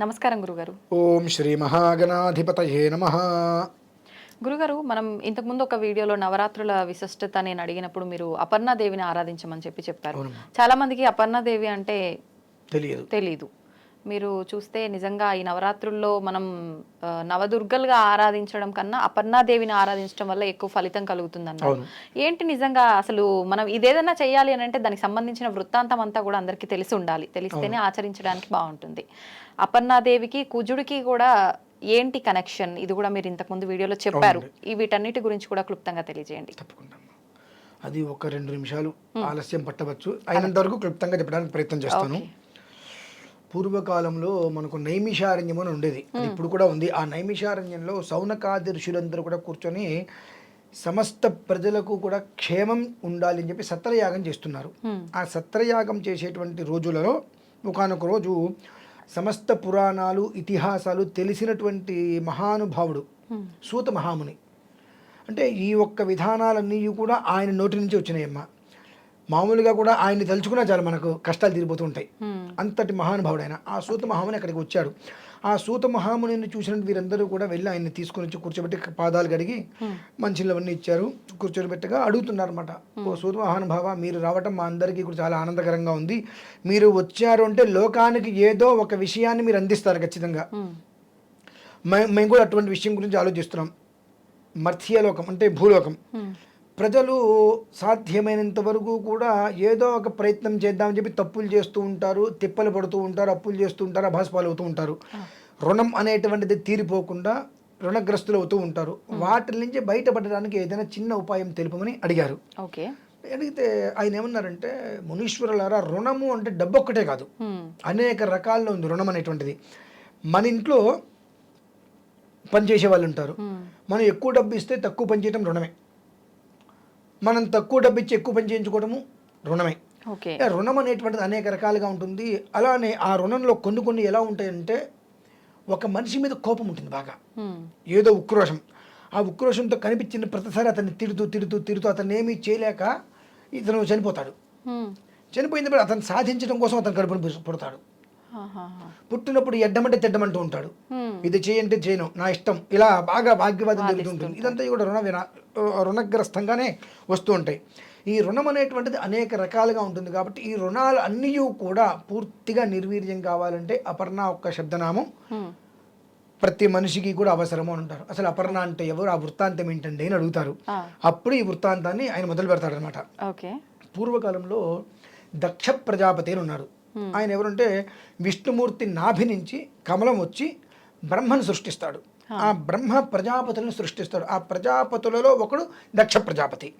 నమస్కారం గురుగారు. ఓం శ్రీ మహాగణాధిపతయే నమ. గురుగారు మనం ఇంతకుముందు ఒక వీడియోలో నవరాత్రుల విశిష్టత నేను అడిగినప్పుడు మీరు అపర్ణాదేవిని ఆరాధించమని చెప్పి చెప్పారు. చాలా మందికి అపర్ణాదేవి అంటే తెలియదు. తెలీదు. మీరు చూస్తే నిజంగా ఈ నవరాత్రుల్లో మనం నవదుర్గలుగా ఆరాధించడం కన్నా అపర్ణాదేవిని ఆరాధించడం వల్ల ఎక్కువ ఫలితం కలుగుతుంది అన్నారు. ఏంటి నిజంగా అసలు మనం ఇదేదైనా చేయాలి అని అంటే దానికి సంబంధించిన వృత్తాంతం అంతా కూడా అందరికీ తెలిసి ఉండాలి. తెలిస్తేనే ఆచరించడానికి బాగుంటుంది. అపర్ణాదేవికి కుజుడికి కూడా ఏంటి కనెక్షన్? ఇది కూడా మీరు ఇంతకుముందు వీడియోలో చెప్పారు. ఈ వీటన్నిటి గురించి కూడా క్లుప్తంగా తెలియజేయండి. తప్పకుండా. అది ఒక రెండు నిమిషాలు ఆలస్యం పట్టవచ్చు. అయినంత వరకు క్లుప్తంగా చెప్పడానికి ప్రయత్నం చేస్తాను. పూర్వకాలంలో మనకు నైమిషారణ్యం అని ఉండేది. ఇప్పుడు కూడా ఉంది. ఆ నైమిషారణ్యంలో సౌనకాది ఋషులందరూ కూడా కూర్చొని సమస్త ప్రజలకు కూడా క్షేమం ఉండాలి అని చెప్పి సత్రయాగం చేస్తున్నారు. ఆ సత్రయాగం చేసేటువంటి రోజులలో ఒకనొక రోజు సమస్త పురాణాలు ఇతిహాసాలు తెలిసినటువంటి మహానుభావుడు సూత మహాముని. అంటే ఈ ఒక్క విధానాలన్నీ కూడా ఆయన నోటి నుంచి వచ్చినాయమ్మా. మామూలుగా కూడా ఆయన్ని తలుచుకున్నా చాలు మనకు కష్టాలు తీరిపోతూ ఉంటాయి అంతటి మహానుభావుడు ఆయన ఆ సూత మహాముని అక్కడికి వచ్చాడు. ఆ సూత మహామునిని చూసిన వీరందరూ కూడా వెళ్ళి ఆయన్ని తీసుకొని వచ్చి కూర్చోబెట్టి పాదాలు కడిగి మంచిలు అవన్నీ ఇచ్చారు. కూర్చోబెట్టగా అడుగుతున్నారు అనమాట ఓ సూత మహానుభావ మీరు రావటం మా అందరికీ కూడా చాలా ఆనందకరంగా ఉంది. మీరు వచ్చారు అంటే లోకానికి ఏదో ఒక విషయాన్ని మీరు అందిస్తారు ఖచ్చితంగా. మేము కూడా అటువంటి విషయం గురించి ఆలోచిస్తున్నాం. మర్త్యలోకం అంటే భూలోకం. ప్రజలు సాధ్యమైనంత వరకు కూడా ఏదో ఒక ప్రయత్నం చేద్దామని చెప్పి తప్పులు చేస్తూ ఉంటారు తిప్పలు పడుతూ ఉంటారు అప్పులు చేస్తూ ఉంటారు అభాస్పాలు అవుతూ ఉంటారు. రుణం అనేటువంటిది తీరిపోకుండా రుణగ్రస్తులు అవుతూ ఉంటారు వాటి నుంచి బయటపడడానికి ఏదైనా చిన్న ఉపాయం తెలుపమని అడిగారు. ఓకే. అడిగితే ఆయన ఏమన్నారంటే మునీశ్వరులారా రుణము అంటే డబ్బు ఒక్కటే కాదు అనేక రకాల్లో ఉంది రుణం అనేటువంటిది. మన ఇంట్లో పనిచేసే వాళ్ళు ఉంటారు మనం ఎక్కువ డబ్బు ఇస్తే తక్కువ పని చేయడం రుణమే. మనం తక్కువ డబ్బు ఇచ్చి ఎక్కువ పని చేయించుకోవడము రుణమే. రుణం అనేటువంటిది అనేక రకాలుగా ఉంటుంది. అలానే ఆ రుణంలో కొన్ని కొన్ని ఎలా ఉంటాయంటే ఒక మనిషి మీద కోపం ఉంటుంది బాగా. ఏదో ఉక్రోషం. ఆ ఉక్రోషంతో కనిపించిన ప్రతిసారి అతన్ని తిడుతూ తిడుతూ తిడుతూ అతను ఏమీ చేయలేక ఇతను చనిపోతాడు. చనిపోయిన తర్వాత అతను సాధించడం కోసం అతను కడుపును పుడతాడు. పుట్టినప్పుడు ఎడ్డమంటే తెడ్డమంటూ ఉంటాడు. ఇది చేయంటే చేయను నా ఇష్టం. ఇలా బాగా భాగ్యవాదం జరుగుతూ ఉంటుంది. ఇదంతా కూడా రుణ విన రుణగ్రస్తంగానే వస్తూ ఉంటాయి. ఈ రుణం అనేటువంటిది అనేక రకాలుగా ఉంటుంది కాబట్టి ఈ రుణాలు అన్నీ కూడా పూర్తిగా నిర్వీర్యం కావాలంటే అపర్ణ ఒక్క శబ్దనామం ప్రతి మనిషికి కూడా అవసరము అని అంటారు. అసలు అపర్ణ అంటే ఎవరు? ఆ వృత్తాంతం ఏంటండి అని అడుగుతారు. అప్పుడు ఈ వృత్తాంతాన్ని ఆయన మొదలు పెడతాడనమాట ఓకే. పూర్వకాలంలో దక్ష ప్రజాపతి అని ఉన్నాడు ఆయన ఎవరంటే విష్ణుమూర్తి నాభి నుంచి కమలం వచ్చి బ్రహ్మను సృష్టిస్తాడు. ఆ బ్రహ్మ ప్రజాపతులను సృష్టిస్తాడు. ఆ ప్రజాపతులలో ఒకడు దక్ష ప్రజాపతి.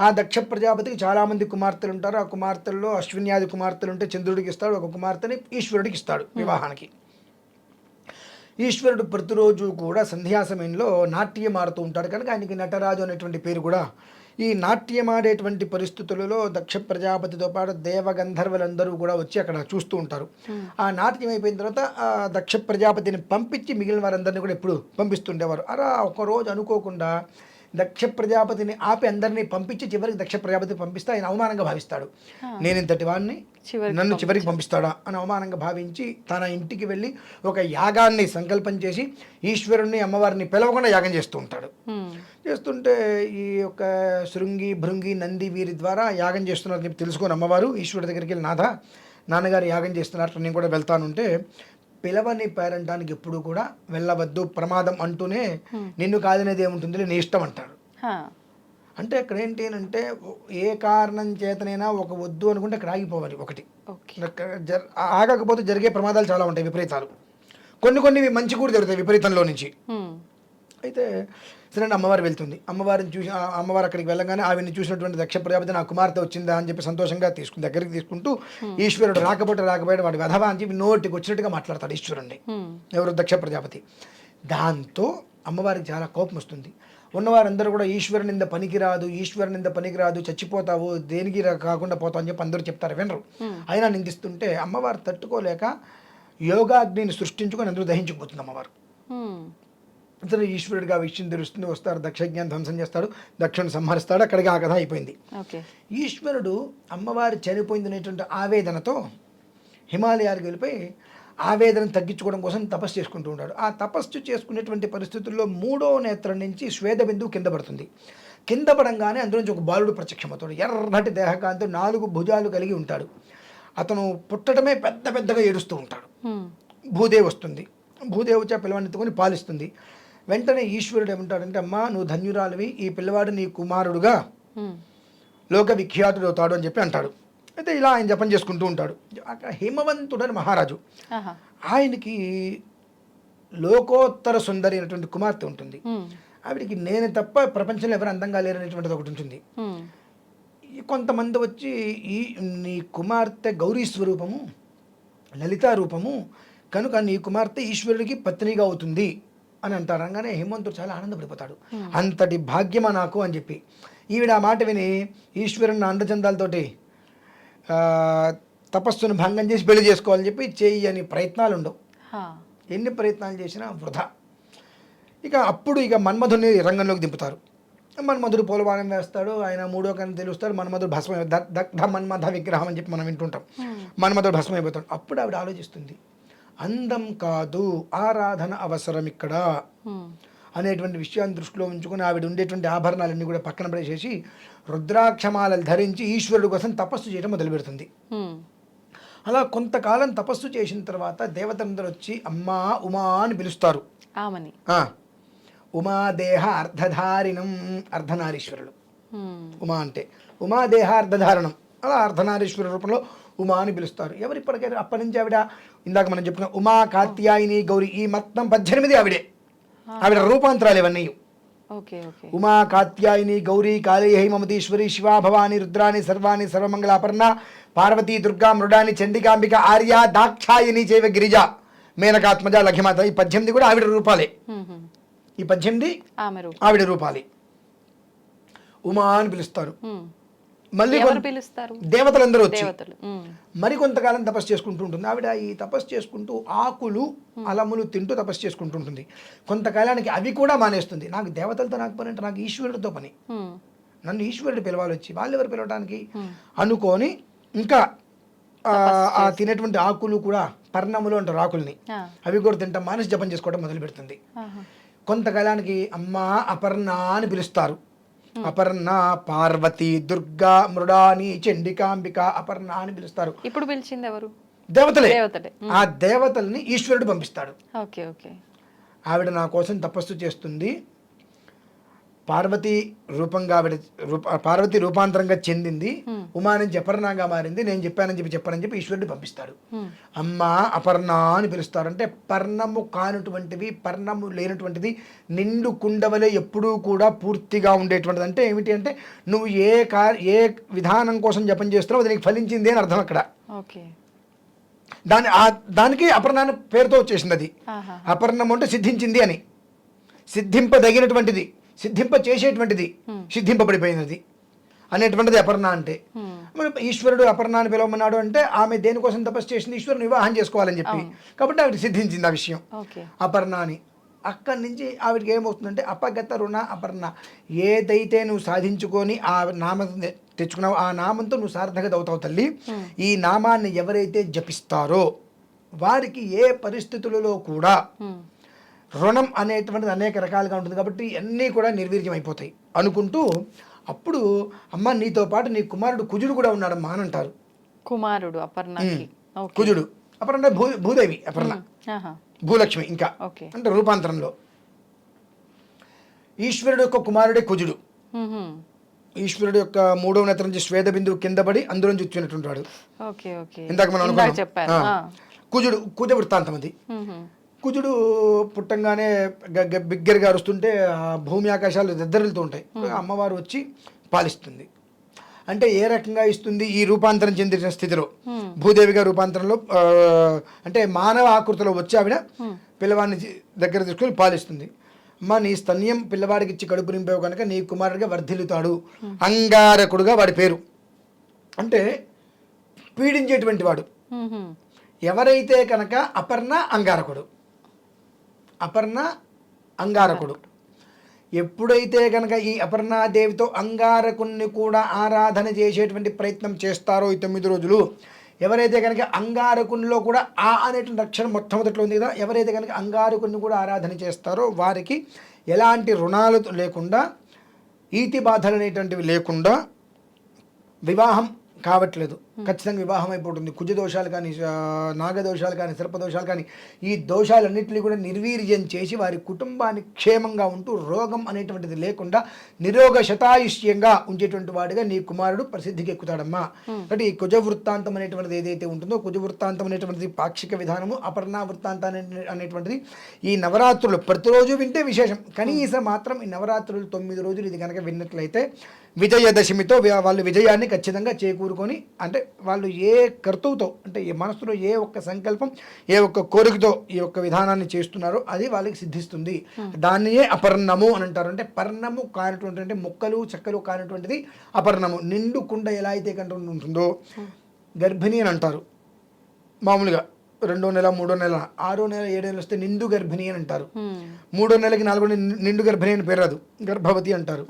ఆ దక్ష ప్రజాపతికి చాలా మంది కుమార్తెలు ఉంటారు. ఆ కుమార్తెల్లో అశ్విన్యాది కుమార్తెలు ఉంటే చంద్రుడికి ఇస్తాడు. ఒక కుమార్తెని ఈశ్వరుడికి ఇస్తాడు వివాహానికి. ఈశ్వరుడు ప్రతిరోజు కూడా సంధ్యా సమయంలో నాట్యం ఆడుతూ ఉంటాడు. కనుక ఆయనకి నటరాజు అనేటువంటి పేరు కూడా ఈ నాట్యం ఆడేటువంటి పరిస్థితులలో దక్ష ప్రజాపతితో పాటు దేవ గంధర్వులందరూ కూడా వచ్చి అక్కడ చూస్తూ ఉంటారు. ఆ నాట్యం అయిపోయిన తర్వాత ఆ దక్ష ప్రజాపతిని పంపించి మిగిలిన వారందరినీ కూడా ఎప్పుడు పంపిస్తుండేవారు. అలా ఒక రోజు అనుకోకుండా దక్ష ప్రజాపతిని ఆపి అందరినీ పంపించి చివరికి దక్ష ప్రజాపతి పంపిస్తే ఆయన అవమానంగా భావిస్తాడు. నేను ఇంతటి వాడిని నన్ను చివరికి పంపిస్తాడా అని అవమానంగా భావించి తన ఇంటికి వెళ్ళి ఒక యాగాన్ని సంకల్పం చేసి ఈశ్వరుణ్ణి అమ్మవారిని పిలవకుండా యాగం చేస్తూ ఉంటాడు. చేస్తుంటే ఈ యొక్క శృంగి భృంగి నంది వీరి ద్వారా యాగం చేస్తున్నారని చెప్పి తెలుసుకొని అమ్మవారు ఈశ్వరుడి దగ్గరికి వెళ్ళి నాథ నాన్నగారు యాగం చేస్తున్నారు నేను కూడా వెళ్తానుంటే పిలవని పేరంటానికి ఎప్పుడు కూడా వెళ్ళవద్దు ప్రమాదం అంటూనే నిన్ను కాదనేది ఏముంటుంది? నీ ఇష్టం అంటాడు అంటే అక్కడ ఏంటి అంటే ఏ కారణం చేతనైనా ఒక వద్దు అనుకుంటే అక్కడ ఆగిపోవాలి ఒకటి. ఆగకపోతే జరిగే ప్రమాదాలు చాలా ఉంటాయి విపరీతాలు. కొన్ని కొన్ని మంచి కూడా జరుగుతాయి విపరీతంలో నుంచి. అయితే సరే అమ్మవారు వెళ్తుంది. అమ్మవారిని చూసి అమ్మవారు అక్కడికి వెళ్ళగానే ఆవిడని చూసినటువంటి దక్ష ప్రజాపతి నా కుమార్తె వచ్చిందా అని చెప్పి సంతోషంగా తీసుకుని దగ్గరికి తీసుకుంటూ ఈశ్వరుడు రాకపోతే రాకపోయాడు వాడి వెధవా అని చెప్పి నోటికి వచ్చినట్టుగా మాట్లాడతాడు ఈశ్వరుణ్ణి. ఎవరు? దక్ష ప్రజాపతి. దాంతో అమ్మవారికి చాలా కోపం వస్తుంది. ఉన్నవారందరూ కూడా ఈశ్వరునింద పనికిరాదు ఈశ్వరునింద పనికిరాదు చచ్చిపోతావు దేనికి రా- కాకుండా పోతావు అని చెప్పి అందరూ చెప్తారు వినరు. అయినా నిందిస్తుంటే అమ్మవారు తట్టుకోలేక యోగాగ్నిని సృష్టించుకొని అందరూ దహించుకుపోతుంది అమ్మవారు. అతను ఈశ్వరుడిగా విషయం తెలుస్తుంది వస్తారు దక్షజ్ఞానం ధ్వంసం చేస్తాడు దక్షుని సంహరిస్తాడు అక్కడికి ఆ కథ అయిపోయింది. ఈశ్వరుడు అమ్మవారు చనిపోయింది అనేటువంటి ఆవేదనతో హిమాలయాలకు వెళ్ళిపోయి ఆవేదన తగ్గించుకోవడం కోసం తపస్సు చేసుకుంటూ ఉంటాడు. ఆ తపస్సు చేసుకునేటువంటి పరిస్థితుల్లో మూడో నేత్రం నుంచి శ్వేత బిందువు కింద పడుతుంది. కింద పడంగానే అందులో నుంచి ఒక బాలుడు ప్రత్యక్షమవుతాడు ఎర్రటి దేహకాంతి నాలుగు భుజాలు కలిగి ఉంటాడు. అతను పుట్టడమే పెద్ద పెద్దగా ఏడుస్తూ ఉంటాడు. భూదేవి వస్తుంది. భూదేవి వచ్చి ఆ పిల్లవాడిని ఎత్తుకొని పాలిస్తుంది. వెంటనే ఈశ్వరుడు ఏమంటాడంటే అమ్మా నువ్వు ధన్యురాలివి ఈ పిల్లవాడు నీ కుమారుడుగా. లోక విఖ్యాతుడు అవుతాడు అని చెప్పి అంటాడు. అయితే ఇలా ఆయన జపం చేసుకుంటూ ఉంటాడు. అక్కడ హిమవంతుడని మహారాజు. ఆహా. ఆయనకి లోకోత్తర సుందరి అనేటువంటి కుమార్తె ఉంటుంది. ఆవిడికి నేను తప్ప ప్రపంచంలో ఎవరు అందంగా లేరనేటువంటిది ఒకటి ఉంటుంది. కొంతమంది వచ్చి ఈ నీ కుమార్తె గౌరీ స్వరూపము లలితా రూపము కనుక నీ కుమార్తె ఈశ్వరుడికి పత్నిగా అవుతుంది. అని అంటారు. అనగానే హేమంతుడు చాలా ఆనందపడిపోతాడు. అంతటి భాగ్యమా నాకు అని చెప్పి. ఈవిడ ఆ మాట విని ఈశ్వరుని అందచందాలతోటి తపస్సును భంగం చేసి పెళ్ళి చేసుకోవాలని చెప్పి చేయని ప్రయత్నాలు ఉండవు. ఎన్ని ప్రయత్నాలు చేసినా వృధా. ఇక అప్పుడు ఇక మన్మధుని రంగంలోకి దింపుతారు. మన్మధుడు పోలబాణం వేస్తాడు ఆయన మూడో కన్నా తెలుస్తాడు మన్మధుడు భస్మ దగ్ధ మన్మథ విగ్రహం అని చెప్పి మనం వింటుంటాం. మన్మధుడు భస్మం అయిపోతాడు అప్పుడు ఆవిడ ఆలోచిస్తుంది అందం కాదు ఆరాధన అవసరం ఇక్కడ. అనేటువంటి విషయాన్ని దృష్టిలో ఉంచుకొని ఆవిడ ఉండేటువంటి ఆభరణాలన్నీ కూడా పక్కన పడేసేసి రుద్రాక్షమాలలు ధరించి ఈశ్వరుడు కోసం తపస్సు చేయడం మొదలు పెడుతుంది. అలా కొంతకాలం తపస్సు చేసిన తర్వాత దేవతందరూ వచ్చి అమ్మా ఉమా అని పిలుస్తారు. ఉమాదేహ అర్ధధారిణం అర్ధనారీశ్వరులు. హ్మ్. ఉమా అంటే ఉమాదేహ అర్ధధారణం. అలా అర్ధనారీశ్వర రూపంలో ఉమా అని పిలుస్తారు. ఎవరు ఇప్పటికైనా అప్పటి నుంచి ఆవిడ ఇందాక మనం చెప్పుకున్న ఉమా కాత్యాయిని గౌరి ఈ మొత్తం పద్దెనిమిది ఆవిడే. ఆవిడ రూపాంతరాలు ఇవన్నీ. ఉమా కాత్యాయిని గౌరీ కాళేహి మమతీశ్వరి శివా భవాని రుద్రాని సర్వాణి సర్వమంగళాపర్ణ పార్వతీ దుర్గా మృడాని చండికాంబిక ఆర్య దాక్షాయిని చైవ గిరిజ మేనకాత్మజ లఘిమాత ఈ పద్దెనిమిది కూడా ఆవిడ రూపాలే. ఈ పద్దెనిమిది ఆవిడ రూపాలే. ఉమా అని పిలుస్తారు. మళ్ళీ పిలుస్తారు? దేవతలందరూ వచ్చి. మరి కొంతకాలం తపస్సు చేసుకుంటూ ఉంటుంది. ఆవిడ ఈ తపస్సు చేసుకుంటూ ఆకులు అలములు తింటూ తపస్సు చేసుకుంటూ ఉంటుంది. కొంతకాలానికి అవి కూడా మానేస్తుంది. నాకు దేవతలతో నాకు పని అంటే నాకు ఈశ్వరుడితో పని. నన్ను ఈశ్వరుడు పిలవాలి వచ్చి వాళ్ళు ఎవరు పిలవడానికి అనుకొని ఇంకా ఆ, తినేటువంటి ఆకులు కూడా పర్ణములు అంటారు ఆకుల్ని. అవి కూడా తింటాం మానసి జపం చేసుకోవడం మొదలు పెడుతుంది. కొంతకాలానికి అమ్మ అపర్ణ అని పిలుస్తారు. అపర్ణ పార్వతి దుర్గా మృడాని చండికాంబిక అపర్ణ అని పిలుస్తారు. ఇప్పుడు పిలిచింది ఎవరు? దేవతలే. ఆ దేవతల్ని ఈశ్వరుడు పంపిస్తాడు. Okay okay. ఆవిడ నా కోసం తపస్సు చేస్తుంది. పార్వతి రూపంగా రూప పార్వతి రూపాంతరంగా చెందింది. ఉమా నుంచి అపర్ణగా మారింది. నేను చెప్పానని చెప్పి చెప్పానని చెప్పి ఈశ్వరుడు పంపిస్తాడు. అమ్మ అపర్ణ అని పిలుస్తారు అంటే పర్ణము కానటువంటివి పర్ణము లేనటువంటిది నిండు కుండవలే ఎప్పుడూ కూడా పూర్తిగా ఉండేటువంటిది అంటే ఏమిటి అంటే నువ్వు ఏ కార్ ఏ విధానం కోసం జపం చేస్తున్నావు అది నీకు ఫలించింది అని అర్థం అక్కడ. ఓకే. దాని ఆ దానికి అపర్ణ పేరుతో వచ్చేసింది అది. ఆహా. అపర్ణం అంటే సిద్ధించింది అని. సిద్ధింపదగినటువంటిది. సిద్ధింప చేసేటువంటిది సిద్ధింపబడిపోయినది. అనేటువంటిది అపర్ణ అంటే. మరి ఈశ్వరుడు అపర్ణ అని పిలవమన్నాడు అంటే ఆమె దేనికోసం తపస్సు చేసింది? ఈశ్వరుని వివాహం చేసుకోవాలని చెప్పి. కాబట్టి ఆవిడ సిద్ధించింది ఆ విషయం. అపర్ణ అని. అక్కడి నుంచి ఆవిడకి ఏమవుతుందంటే అపగత రుణ అపర్ణ. ఏదైతే నువ్వు సాధించుకొని ఆ నామం తెచ్చుకున్నావు ఆ నామంతో నువ్వు సార్థకత అవుతావు తల్లి. ఈ నామాన్ని ఎవరైతే జపిస్తారో వారికి ఏ పరిస్థితులలో కూడా. రుణం అనేటువంటిది అనేక రకాలుగా ఉంటుంది కాబట్టి అన్నీ కూడా నిర్వీర్యం అయిపోతాయి అనుకుంటూ అప్పుడు అమ్మ నీతో పాటు నీ కుమారుడు కుజుడు కూడా ఉన్నాడమ్మా అని అంటారు. కుమారుడు అపర్ణకి. ఓకే. కుజుడు. అపర్ణ భూ భూదేవి అపర్ణ. భూలక్ష్మి ఇంకా. అంటే రూపాంతరంలో. ఈశ్వరుడు యొక్క కుమారుడే కుజుడు. ఈశ్వరుడు యొక్క మూడవ నేత్రం నుంచి శ్వేత బిందువు కింద పడి ఓకే ఓకే. ఇందాక మనం అనుకున్నాం. కుజుడు కుజ వృత్తాంతం అది. కుజుడు పుట్టంగానే బిగ్గరగా అరుస్తుంటే భూమి ఆకాశాలు దద్దరిల్లుతూ ఉంటాయి. అమ్మవారు వచ్చి పాలిస్తుంది. అంటే ఏ రకంగా ఇస్తుంది? ఈ రూపాంతరం చెందిన స్థితిలో. భూదేవిగా రూపాంతరంలో అంటే మానవ ఆకృతిలో వచ్చి ఆవిడ పిల్లవాడిని దగ్గర తీసుకొని పాలిస్తుంది. అమ్మ నీ స్తన్యం పిల్లవాడికి ఇచ్చి కడుపు నింపావు కనుక నీ కుమారుడిగా వర్ధిల్లుతాడు. అంగారకుడుగా వాడి పేరు. అంటే పీడించేటువంటి వాడు. ఎవరైతే కనుక అపర్ణ అంగారకుడు అపర్ణ అంగారకుడు. ఎప్పుడైతే కనుక ఈ అపర్ణాదేవితో అంగారకుణ్ణి కూడా ఆరాధన చేసేటువంటి ప్రయత్నం చేస్తారో ఈ తొమ్మిది రోజులు ఎవరైతే కనుక అంగారకునిలో కూడా ఆ అనేటువంటి రక్షణ మొట్టమొదట్లో ఉంది కదా ఎవరైతే కనుక అంగారకుని కూడా ఆరాధన చేస్తారో వారికి ఎలాంటి రుణాలు లేకుండా ఈతి బాధలు అనేటువంటివి లేకుండా వివాహం కావట్లేదు. ఖచ్చితంగా వివాహం అయిపోతుంది. కుజ దోషాలు కానీ నాగదోషాలు కానీ సర్పదోషాలు కానీ ఈ దోషాలన్నింటినీ కూడా నిర్వీర్యం చేసి వారి కుటుంబాన్ని క్షేమంగా ఉంటూ రోగం అనేటువంటిది లేకుండా నిరోగ శతాయుష్యంగా ఉంచేటువంటి వాడిగా నీ కుమారుడు ప్రసిద్ధికి ఎక్కుతాడమ్మా. అంటే ఈ కుజ వృత్తాంతం అనేటువంటిది ఏదైతే ఉంటుందో కుజ వృత్తాంతం అనేటువంటిది పాక్షిక విధానము అపర్ణ వృత్తాంతం అనే- అనేటువంటిది ఈ నవరాత్రులు ప్రతిరోజు వింటే విశేషం. కనీసం మాత్రం ఈ నవరాత్రులు తొమ్మిది రోజులు ఇది కనుక విన్నట్లయితే విజయదశమితో వాళ్ళు విజయాన్ని ఖచ్చితంగా చేకూరుకొని అంటే వాళ్ళు ఏ కర్తువుతో అంటే ఏ మనసులో ఏ ఒక్క సంకల్పం ఏ ఒక్క కోరికతో ఈ యొక్క విధానాన్ని చేస్తున్నారో అది వాళ్ళకి సిద్ధిస్తుంది. దాన్నియే అపర్ణము అని అంటారు. అంటే పర్ణము కానటువంటి అంటే మొక్కలు చెక్కలు కానటువంటిది అపర్ణము. నిండు కుండ ఎలా అయితే కంటూ ఉంటుందో గర్భిణి అని అంటారు. మామూలుగా రెండో నెల మూడో నెల ఆరో నెల ఏడో నెల వస్తే నిండు గర్భిణి అని అంటారు. హ్మ్. మూడో నెలకి నాలుగో నెల నిండు గర్భిణి అని పేరు రాదు. గర్భవతి అంటారు.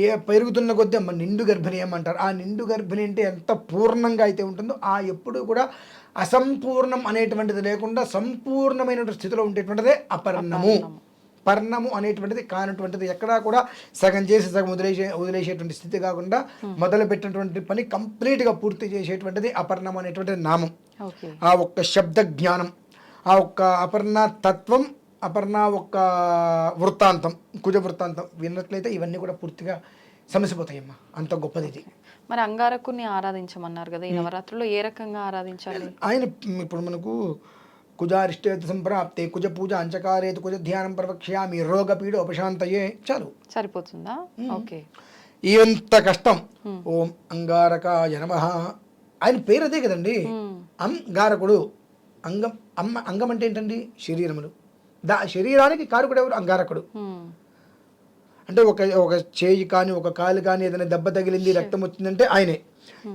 ఏ పెరుగుతున్న కొద్దీ అమ్మ నిండు గర్భిణి ఏమంటారు? ఆ నిండు గర్భిణి అంటే ఎంత పూర్ణంగా అయితే ఉంటుందో ఆ ఎప్పుడు కూడా అసంపూర్ణం అనేటువంటిది లేకుండా సంపూర్ణమైనటువంటి స్థితిలో ఉండేటువంటిదే అపర్ణము. పర్ణము అనేటువంటిది కానటువంటిది ఎక్కడా కూడా సగం చేసి సగం వదిలేసే వదిలేసేటువంటి స్థితి కాకుండా మొదలు పెట్టినటువంటి పని కంప్లీట్గా పూర్తి చేసేటువంటిది అపర్ణం అనేటువంటిది నామం. ఆ ఒక్క శబ్ద జ్ఞానం ఆ ఒక్క అపర్ణ తత్వం అపర్ణ ఒక్క వృత్తాంతం కుజ వృత్తాంతం విన్నట్లయితే ఇవన్నీ కూడా పూర్తిగా సమసిపోతాయమ్మా. అంత గొప్పది ఇది మరి అంగారకుని ఆరాధించమన్నారు కదా ఈ నవరాత్రుల్లో ఏ రకంగా ఆరాధించాలి? ఆయన ఇప్పుడు మనకు కుజారిష్టేత సంప్రాప్తే కుజ పూజ అంచకారేత కుజ ధ్యానం ప్రవక్ష్యామి రోగపీడ ఉపశాంతయే చాలు. సరిపోతుందా? ఓకే. ఎంత కష్టం. ఓం అంగారకాయ నమః. ఆయన పేరు అదే కదండి. అంగారకుడు. అంగం అమ్మ అంగం అంటే ఏంటండి? శరీరములు. దా శరీరానికి కారకుడు ఎవరు అంగారకుడు. అంటే ఒక ఒక చేయి కానీ ఒక కాలు కానీ ఏదైనా దెబ్బ తగిలింది రక్తం వచ్చిందంటే ఆయనే.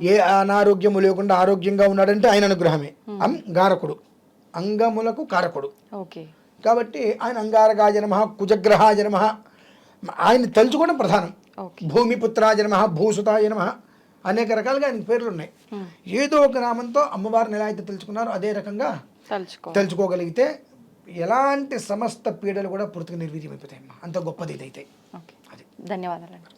ఏ అనారోగ్యము లేకుండా ఆరోగ్యంగా ఉన్నాడంటే ఆయన అనుగ్రహమే. అంగారకుడు. అంగములకు కారకుడు. కాబట్టి ఆయన అంగారకాయ నమ కుజగ్రహాయ నమ ఆయన తలుచుకోవడం ప్రధానం. ఓకే. భూమిపుత్రాయ నమ భూసుతాయ నమ అనేక రకాలుగా ఆయనకి పేర్లు ఉన్నాయి. ఏదో ఒక నామంతో అమ్మవారిని ఎలా అయితే తెలుసుకున్నారో అదే రకంగా తలుచుకో తెలుసుకోగలిగితే ఎలాంటి సమస్త పీడలు కూడా పూర్తిగా నిర్వీర్యం అయిపోతాయమ్మా అంత గొప్పది ఇదైతే. ఓకే. అది. ధన్యవాదాలండి.